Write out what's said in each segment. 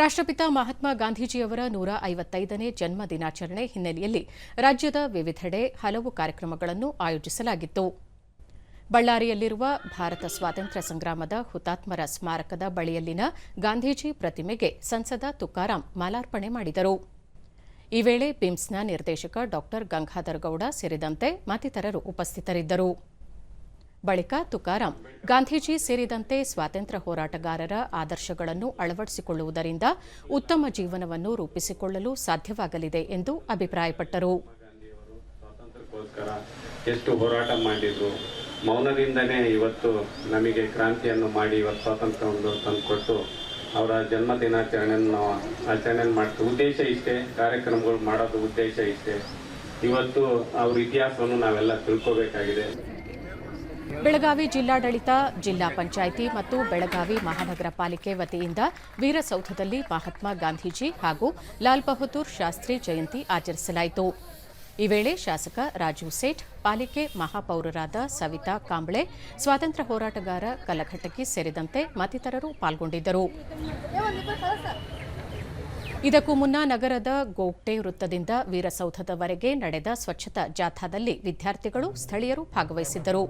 ರಾಷ್ಟ್ರಪಿತ ಮಹಾತ್ಮ ಗಾಂಧೀಜಿಯವರ ನೂರ ಐವತ್ತೈದನೇ ಜನ್ಮ ದಿನಾಚರಣೆ ಹಿನ್ನೆಲೆಯಲ್ಲಿ ರಾಜ್ಯದ ವಿವಿಧೆಡೆ ಹಲವು ಕಾರ್ಯಕ್ರಮಗಳನ್ನು ಆಯೋಜಿಸಲಾಗಿತ್ತು. ಬಳ್ಳಾರಿಯಲ್ಲಿರುವ ಭಾರತ ಸ್ವಾತಂತ್ರ್ಯ ಸಂಗ್ರಾಮದ ಹುತಾತ್ಮರ ಸ್ಮಾರಕದ ಬಳಿಯಲ್ಲಿನ ಗಾಂಧೀಜಿ ಪ್ರತಿಮೆಗೆ ಸಂಸದ ತುಕಾರಾಂ ಮಾಲಾರ್ಪಣೆ ಮಾಡಿದರು. ಈ ವೇಳೆ ಬಿಮ್ಸ್ನ ನಿರ್ದೇಶಕ ಡಾ ಗಂಗಾಧರಗೌಡ ಸೇರಿದಂತೆ ಮತ್ತಿತರರು ಉಪಸ್ಥಿತರಿದ್ದರು. ಬಳಿಕ ತುಕಾರಾಂ ಗಾಂಧೀಜಿ ಸೇರಿದಂತೆ ಸ್ವಾತಂತ್ರ್ಯ ಹೋರಾಟಗಾರರ ಆದರ್ಶಗಳನ್ನು ಅಳವಡಿಸಿಕೊಳ್ಳುವುದರಿಂದ ಉತ್ತಮ ಜೀವನವನ್ನು ರೂಪಿಸಿಕೊಳ್ಳಲು ಸಾಧ್ಯವಾಗಲಿದೆ ಎಂದು ಅಭಿಪ್ರಾಯಪಟ್ಟರು. ಎಷ್ಟು ಹೋರಾಟ ಮಾಡಿದ್ರು ಮೌನದಿಂದನೇ ಇವತ್ತು ನಮಗೆ ಕ್ರಾಂತಿಯನ್ನು ಮಾಡಿ ಇವತ್ತು ಸ್ವಾತಂತ್ರ್ಯವನ್ನು ತಂದುಕೊಟ್ಟು ಅವರ ಜನ್ಮ ದಿನಾಚರಣೆಯನ್ನು ಆಚರಣೆ ಮಾಡ್ತೀವಿ ಉದ್ದೇಶ ಇಷ್ಟೇ, ಕಾರ್ಯಕ್ರಮಗಳು ಮಾಡೋದು ಉದ್ದೇಶ ಇಷ್ಟೇ. ಇವತ್ತು ಅವ್ರ ಇತಿಹಾಸವನ್ನು ನಾವೆಲ್ಲ ತಿಳ್ಕೋಬೇಕಾಗಿದೆ. ಬೆಳಗಾವಿ ಜಿಲ್ಲಾಡಳಿತ, ಜಿಲ್ಲಾ ಪಂಚಾಯಿತಿ ಮತ್ತು ಬೆಳಗಾವಿ ಮಹಾನಗರ ಪಾಲಿಕೆ ವತಿಯಿಂದ ವೀರಸೌಧದಲ್ಲಿ ಮಹಾತ್ಮ ಗಾಂಧೀಜಿ ಹಾಗೂ ಲಾಲ್ ಬಹದ್ದೂರ್ ಶಾಸ್ತ್ರಿ ಜಯಂತಿ ಆಚರಿಸಲಾಯಿತು. ಈ ವೇಳೆ ಶಾಸಕ ರಾಜು ಸೇಠ್, ಪಾಲಿಕೆ ಮಹಾಪೌರರಾದ ಸವಿತಾ ಕಾಂಬ್ಳೆ, ಸ್ವಾತಂತ್ರ್ಯ ಹೋರಾಟಗಾರ ಕಲಘಟಕಿ ಸೇರಿದಂತೆ ಮತ್ತಿತರರು ಪಾಲ್ಗೊಂಡಿದ್ದರು. ಇದಕ್ಕೂ ಮುನ್ನ ನಗರದ ಗೋಗ್ಟೆ ವೃತ್ತದಿಂದ ವೀರಸೌಧದವರೆಗೆ ನಡೆದ ಸ್ವಚ್ಛತಾ ಜಾಥಾದಲ್ಲಿ ವಿದ್ಯಾರ್ಥಿಗಳು, ಸ್ಥಳೀಯರು ಭಾಗವಹಿಸಿದ್ದರು.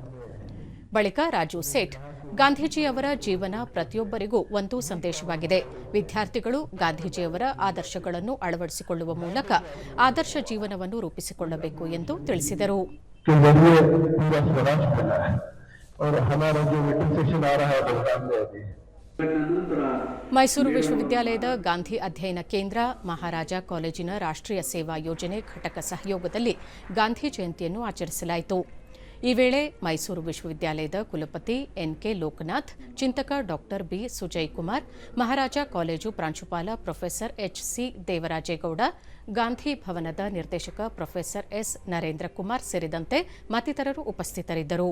ಬಳಿಕ ರಾಜು ಸೇಠ್ ಗಾಂಧೀಜಿಯವರ ಜೀವನ ಪ್ರತಿಯೊಬ್ಬರಿಗೂ ಒಂದು ಸಂದೇಶವಾಗಿದೆ. ವಿದ್ಯಾರ್ಥಿಗಳು ಗಾಂಧೀಜಿಯವರ ಆದರ್ಶಗಳನ್ನು ಅಳವಡಿಸಿಕೊಳ್ಳುವ ಮೂಲಕ ಆದರ್ಶ ಜೀವನವನ್ನು ರೂಪಿಸಿಕೊಳ್ಳಬೇಕು ಎಂದು ತಿಳಿಸಿದರು. ಮೈಸೂರು ವಿಶ್ವವಿದ್ಯಾಲಯದ ಗಾಂಧಿ ಅಧ್ಯಯನ ಕೇಂದ್ರ ಮಹಾರಾಜ ಕಾಲೇಜಿನ ರಾಷ್ಟ್ರೀಯ ಸೇವಾ ಯೋಜನೆ ಘಟಕ ಸಹಯೋಗದಲ್ಲಿ ಗಾಂಧಿ ಜಯಂತಿಯನ್ನು ಆಚರಿಸಲಾಯಿತು. ಈ ವೇಳೆ ಮೈಸೂರು ವಿಶ್ವವಿದ್ಯಾಲಯದ ಕುಲಪತಿ ಎನ್ಕೆ ಲೋಕನಾಥ್, ಚಿಂತಕ doctor B Sujay Kumar, Maharaja college ಪ್ರಾಂಶುಪಾಲ professor H C Devarajegowda, Gandhi ಭವನದ ನಿರ್ದೇಶಕ ಪ್ರೊಫೆಸರ್ ಎಸ್ ನರೇಂದ್ರ ಕುಮಾರ್ ಸೇರಿದಂತೆ ಮತ್ತಿತರರು ಉಪಸ್ಥಿತರಿದ್ದರು.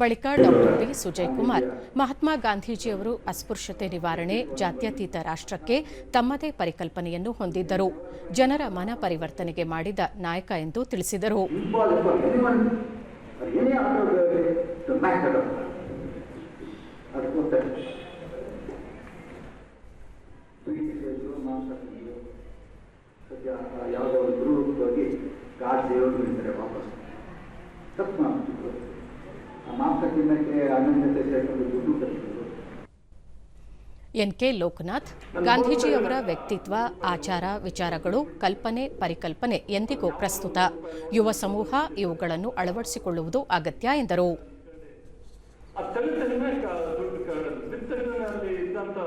ಬಳಿಕ ಡಾಕ್ಟರ್ ಬಿ. ಸುಜಯ್ ಕುಮಾರ್ ಮಹಾತ್ಮ ಗಾಂಧೀಜಿಯವರು ಅಸ್ಪೃಶ್ಯತೆ ನಿವಾರಣೆ, ಜಾತ್ಯತೀತ ರಾಷ್ಟ್ರಕ್ಕೆ ತಮ್ಮದೇ ಪರಿಕಲ್ಪನೆಯನ್ನು ಹೊಂದಿದ್ದರು. ಜನರ ಮನ ಪರಿವರ್ತನೆಗೆ ಮಾಡಿದ ನಾಯಕ ಎಂದು ತಿಳಿಸಿದರು. ಯಾವುದೋ ಒಂದು ಗಾಡ್ ದೇವರು ಇದ್ದಾರೆ ವಾಪಸ್. ತಪ್ಪು ಮಾಂಸ ಕೆ ಲೋಕನಾಥ್, ಗಾಂಧೀಜಿಯವರ ವ್ಯಕ್ತಿತ್ವ, ಆಚಾರ, ವಿಚಾರಗಳು, ಕಲ್ಪನೆ, ಪರಿಕಲ್ಪನೆ ಎಂದಿಗೂ ಪ್ರಸ್ತುತ. ಯುವ ಸಮೂಹ ಇವುಗಳನ್ನು ಅಳವಡಿಸಿಕೊಳ್ಳುವುದು ಅಗತ್ಯ ಎಂದರು. ಆ ಇದ್ದಂಥ